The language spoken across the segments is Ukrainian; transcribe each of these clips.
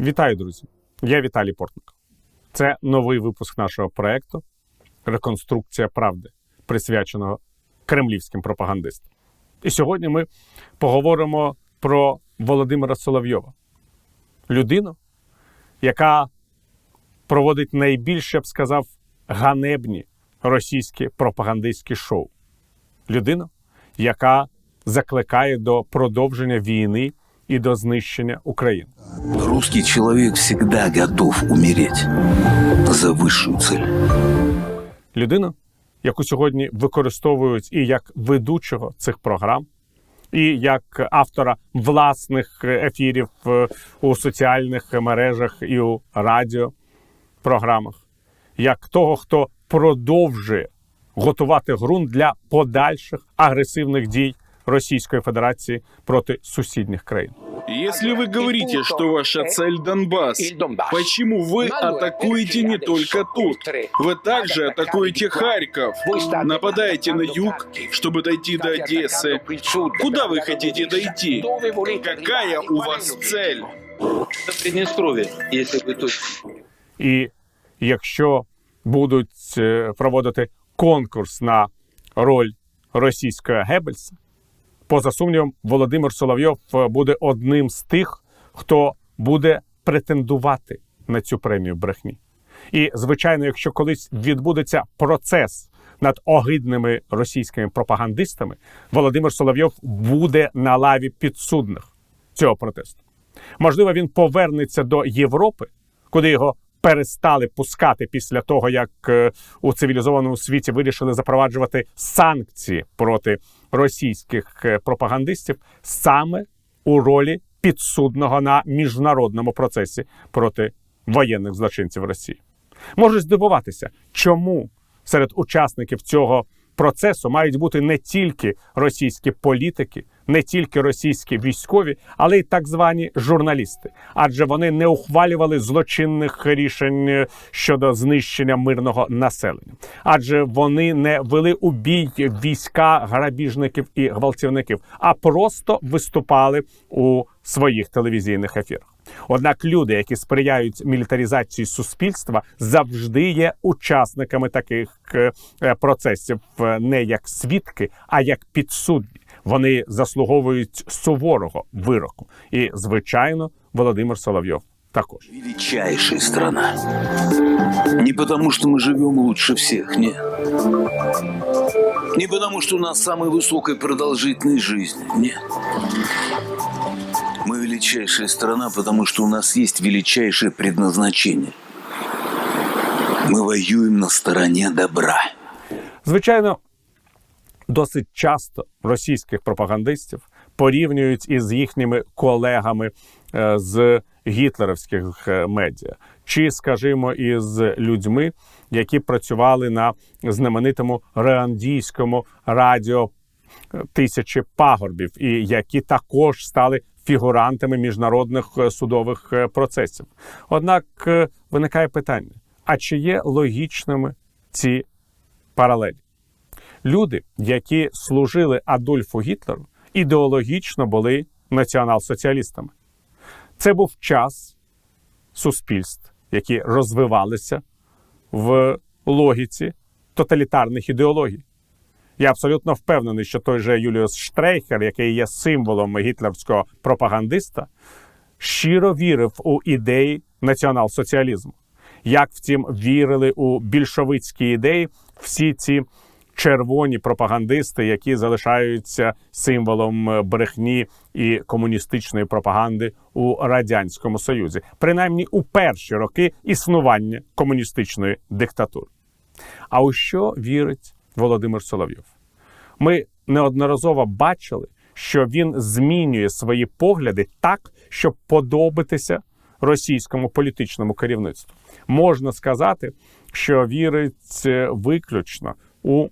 Вітаю, друзі! Я Віталій Портник. Це новий випуск нашого проекту Реконструкція правди, присвяченого кремлівським пропагандистам. І сьогодні ми поговоримо про Володимира Соловйова, людину, яка проводить найбільше, я б сказав, ганебні російські пропагандистські шоу. Людину, яка закликає до продовження війни і до знищення України. Русский человек всегда готов умереть за высшую цель. людину, яку сьогодні використовують і як ведучого цих програм, і як автора власних ефірів е, у соціальних мережах і у радіопрограмах, як того, хто продовжує готувати ґрунт для подальших агресивних дій Російської Федерації проти сусідніх країн. Если вы говорите, что ваша цель Донбасс, почему вы атакуете не только тут? Вы также атакуете Харьков, нападаете на юг, чтобы дойти до Одессы. Куда вы хотите дойти? Какая у вас цель? в Приднестровье, если вы тут. І якщо будуть е, проводити конкурс на роль російського Геббельса, поза сумнівом, Володимир Соловйов е, буде одним з тих, хто буде претендувати на цю премію брехні. І звичайно, якщо колись відбудеться процес над огидними російськими пропагандистами, Володимир Соловйов буде на лаві підсудних цього протесту. Можливо, він повернеться до Європи, куди його перестали пускати після того, як е, у цивілізованому світі вирішили запроваджувати санкції проти російських е, пропагандистів саме у ролі підсудного на міжнародному процесі проти воєнних злочинців Росії. Можуть здивуватися, чому серед учасників цього процесу мають бути не тільки російські політики, не тільки російські військові, але й так звані журналісти, адже вони не ухвалювали злочинних рішень е, щодо знищення мирного населення, адже вони не вели у бій війська грабіжників і гвалтівників, а просто виступали у своїх телевізійних ефірах. Однак люди, які сприяють мілітаризації суспільства, завжди є учасниками таких е, е, процесів не як свідки, а як підсудні. Вони заслуговують суворого вироку. І, звичайно, Володимир Соловйов також. Величайшая страна. Не потому, что мы живем лучше всех, нет. Не потому, что у нас самая высокая продолжительность жизни, нет. Мы величайшая страна, потому что у нас есть величайшее предназначение. Мы воюем на стороне добра. Звичайно, досить часто російських пропагандистів порівнюють із їхніми колегами е, з гітлерівських е, медіа, чи, скажімо, із людьми, які працювали на знаменитому реандійському радіо е, тисячі пагорбів, і які також стали фігурантами міжнародних судових процесів. Однак виникає питання: а чи є логічними ці паралелі? Люди, які служили Адольфу Гітлеру, ідеологічно були націонал-соціалістами. Це був час суспільств, які розвивалися в логіці тоталітарних ідеологій. Я абсолютно впевнений, що той же Юліус Штрейхер, який є символом гітлерського пропагандиста, щиро вірив у ідеї націонал-соціалізму. Як втім, вірили у більшовицькі ідеї всі ці червоні пропагандисти, які залишаються символом е, брехні і комуністичної пропаганди у радянському союзі, принаймні у перші роки існування комуністичної диктатури. А у що вірить Володимир Соловйов? Ми неодноразово бачили, що він змінює свої погляди так, щоб подобатися російському політичному керівництву. Можна сказати, що вірить е, виключно у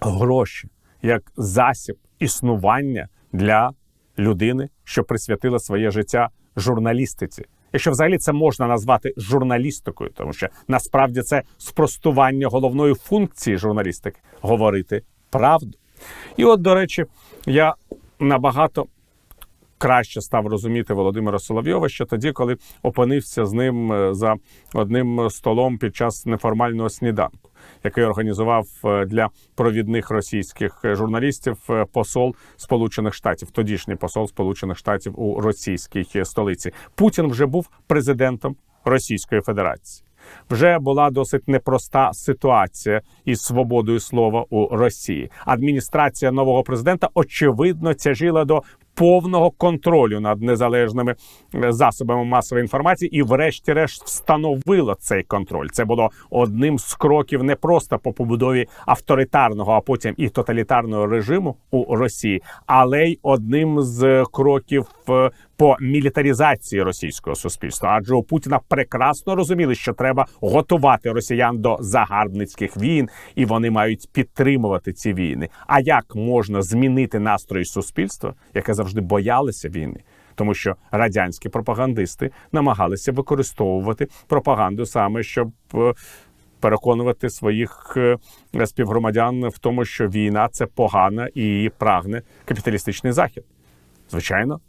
гроші як засіб існування для людини, що присвятила своє життя журналістиці. Якщо взагалі це можна назвати журналістикою, тому що насправді це спростування головної функції журналістики говорити правду. І от, до речі, я набагато краще став розуміти Володимира Соловйова ще тоді, коли опинився з ним е, за одним столом під час неформального сніданку, який організував е, для провідних російських журналістів е, посол Сполучених Штатів, тодішній посол Сполучених Штатів у російській столиці. Путін вже був президентом Російської Федерації. Вже була досить непроста ситуація із свободою слова у Росії. Адміністрація нового президента очевидно тяжіла до повного контролю над незалежними е, засобами масової інформації, і, врешті-решт, встановила цей контроль. Це було одним з кроків не просто по побудові авторитарного, а потім і тоталітарного режиму у Росії, але й одним з кроків е, по мілітарізації російського суспільства. Адже у Путіна прекрасно розуміли, що треба готувати росіян до загарбницьких війн, і вони мають підтримувати ці війни. А як можна змінити настрої суспільства, яке завжди боялося війни? Тому що радянські пропагандисти намагалися використовувати пропаганду саме, щоб е, переконувати своїх е, співгромадян в тому, що війна це погана і прагне капіталістичний захід. Звичайно,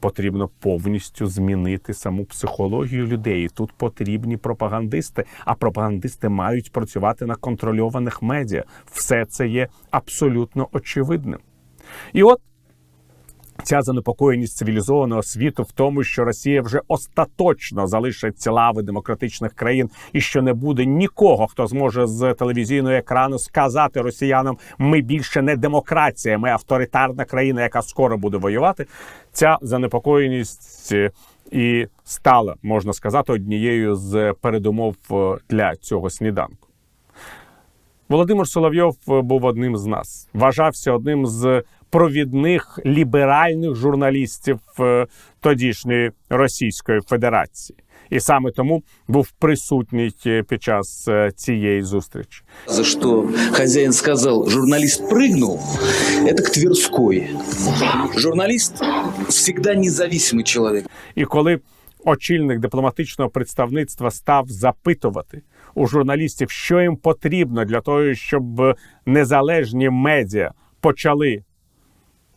потрібно повністю змінити саму психологію людей. Тут потрібні пропагандисти, а пропагандисти мають працювати на контрольованих медіа. Все це є абсолютно очевидним. І от ця занепокоєність цивілізованого світу в тому, що Росія вже остаточно залишить лави демократичних країн, і що не буде нікого, хто зможе з телевізійного екрану сказати росіянам: ми більше не демократія, ми авторитарна країна, яка скоро буде воювати. Ця занепокоєність е, і стала, можна сказати, однією з передумов е, для цього сніданку. Володимир Соловйов е, був одним з нас, вважався одним з провідних ліберальних журналістів е, тодішньої Російської Федерації, і саме тому був присутній е, під час е, цієї зустрічі. За что хозяин сказал, журналист прыгнул, это к Тверской. Журналист всегда независимый человек. І коли очільник дипломатичного представництва став запитувати у журналістів, що їм потрібно для того, щоб незалежні медіа почали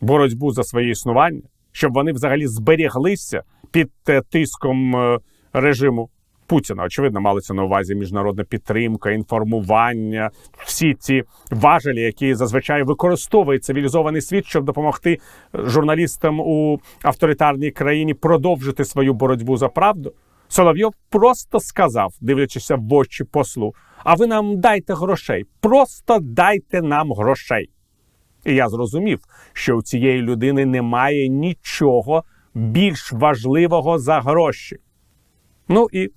боротьбу за своє існування, щоб вони взагалі зберіглися під е, тиском е, режиму Путіна. Очевидно, малися на увазі міжнародна підтримка, інформування, всі ці важелі, які зазвичай використовує цивілізований світ, щоб допомогти журналістам у авторитарній країні продовжити свою боротьбу за правду. Соловйов просто сказав, дивлячись в очі послу: а ви нам дайте грошей, просто дайте нам грошей. І я зрозумів, що у цієї людини немає нічого більш важливого за гроші. Ну і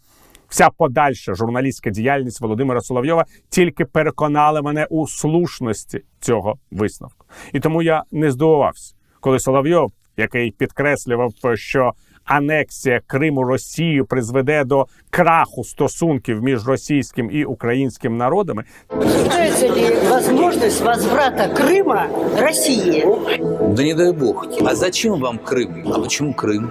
вся подальша журналістська діяльність Володимира Соловйова тільки переконала мене у слушності цього висновку. І тому я не здивувався, коли Соловйов, який підкреслював, що анексія Криму Росією призведе до краху стосунків між російським і українським народами, Обсуждается ли возможность возврата Крыма России? Да не дай бог. А зачем вам Крым? А почему Крым?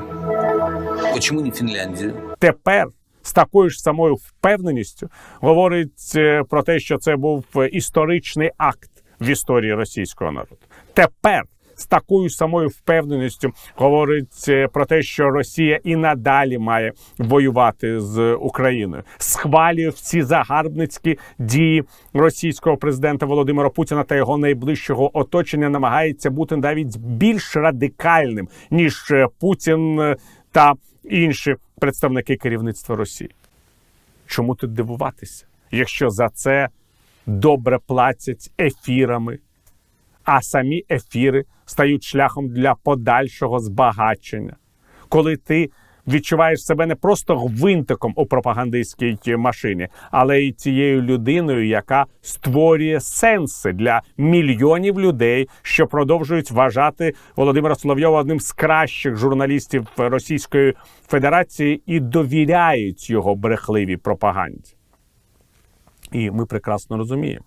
Почему не Финляндия? тепер з такою ж самою впевненістю говорить е, про те, що це був е, історичний акт в історії російського народу. Тепер з такою самою впевненістю говорить е, про те, що Росія і надалі має воювати з Україною, схвалює всі загарбницькі дії російського президента Володимира Путіна та його найближчого оточення, намагається бути навіть більш радикальним ніж е, Путін е, та інші представники керівництва Росії. Чому тут дивуватися, якщо за це добре платять ефірами, а самі ефіри стають шляхом для подальшого збагачення, коли ти відчуваєш себе не просто гвинтиком у пропагандистській машині, але й тією людиною, яка створює сенси для мільйонів людей, що продовжують вважати Володимира Соловйова одним з кращих журналістів Російської Федерації і довіряють його брехливій пропаганді. І ми прекрасно розуміємо,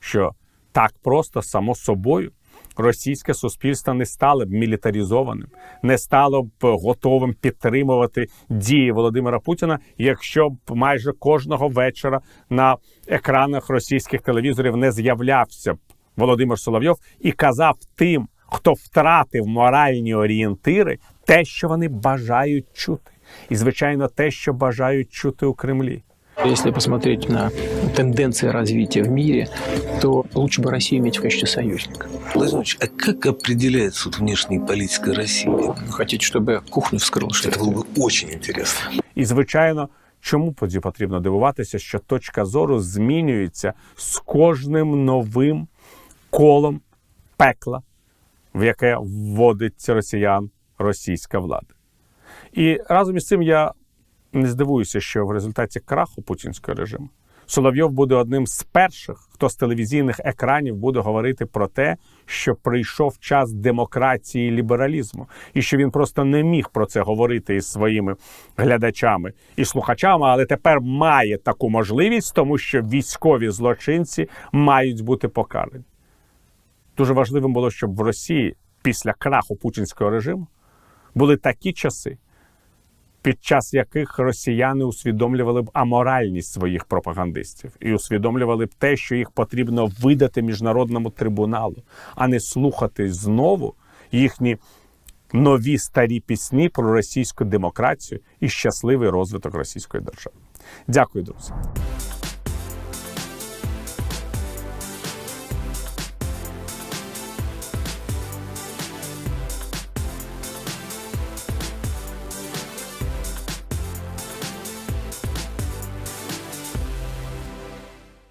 що так просто само собою російське суспільство не стало б мілітаризованим, не стало б готовим підтримувати дії Володимира Путіна, якщо б майже кожного вечора на екранах російських телевізорів не з'являвся б Володимир Соловйов і казав тим хто втратив моральні орієнтири, те, що вони бажають чути, і звичайно, те, що бажають чути у Кремлі. Если посмотреть на тенденции развития в мире, то лучше бы Россию иметь в качестве союзника. Владимир Ильич, а как определяется вот внешняя политика России? Хотите, чтобы я кухню вскрыл, что Это ли? было бы очень интересно. І, звичайно, чому тоді потрібно дивуватися, що точка зору змінюється з кожним новим колом пекла, в яке вводить росіян російська влада. І разом із цим я не здивуюся, що в результаті краху путінського режиму Соловйов буде одним з перших, хто з телевізійних екранів буде говорити про те, що прийшов час демократії і лібералізму, і що він просто не міг про це говорити із своїми глядачами і слухачами, але тепер має таку можливість, тому що військові злочинці мають бути покарані. Дуже важливим було, щоб в Росії після краху путінського режиму були такі часи, під час яких росіяни усвідомлювали б аморальність своїх пропагандистів і усвідомлювали б те, що їх потрібно видати міжнародному трибуналу, а не слухати знову їхні нові старі пісні про російську демократію і щасливий розвиток російської держави. Дякую, друзі.